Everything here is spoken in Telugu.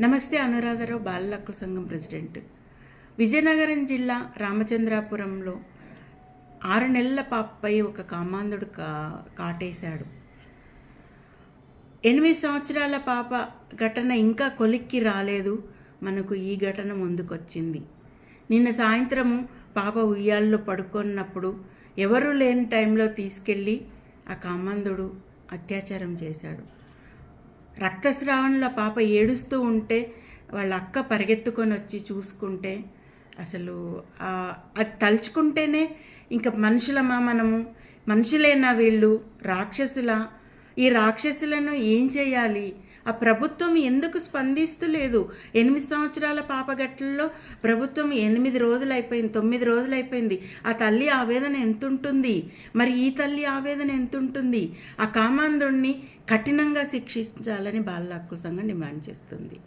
నమస్తే అనురాధరావు బాలల హక్కుల సంఘం ప్రెసిడెంట్. విజయనగరం జిల్లా రామచంద్రాపురంలో ఆరు నెలల పాపపై ఒక కామాంధుడు కా కాటేశాడు. ఎనిమిది సంవత్సరాల పాప ఘటన ఇంకా కొలిక్కి రాలేదు. మనకు ఈ ఘటన ముందుకొచ్చింది. నిన్న సాయంత్రము పాప ఉయ్యాల్లో పడుకున్నప్పుడు ఎవరూ లేని టైంలో తీసుకెళ్ళి ఆ కామాంధుడు అత్యాచారం చేశాడు. రక్తస్రావంలో పాప ఏడుస్తూ ఉంటే వాళ్ళ అక్క పరిగెత్తుకొని వచ్చి చూసుకుంటే అసలు అది తలుచుకుంటేనే ఇంకా మనుషులమా మనము? మనుషులేనా వీళ్ళు రాక్షసులా? ఈ రాక్షసులను ఏం చేయాలి? ఆ ప్రభుత్వం ఎందుకు స్పందిస్తలేదు? ఎనిమిది సంవత్సరాల పాపగట్లలో ప్రభుత్వం ఎనిమిది రోజులు అయిపోయింది తొమ్మిది రోజులు అయిపోయింది ఆ తల్లి ఆవేదన ఎంత ఉంటుంది మరి ఈ తల్లి ఆవేదన ఎంత ఉంటుంది ఆ కామాంధుణ్ణి కఠినంగా శిక్షించాలని బాల హక్కుల సంఘం డిమాండ్ చేస్తుంది.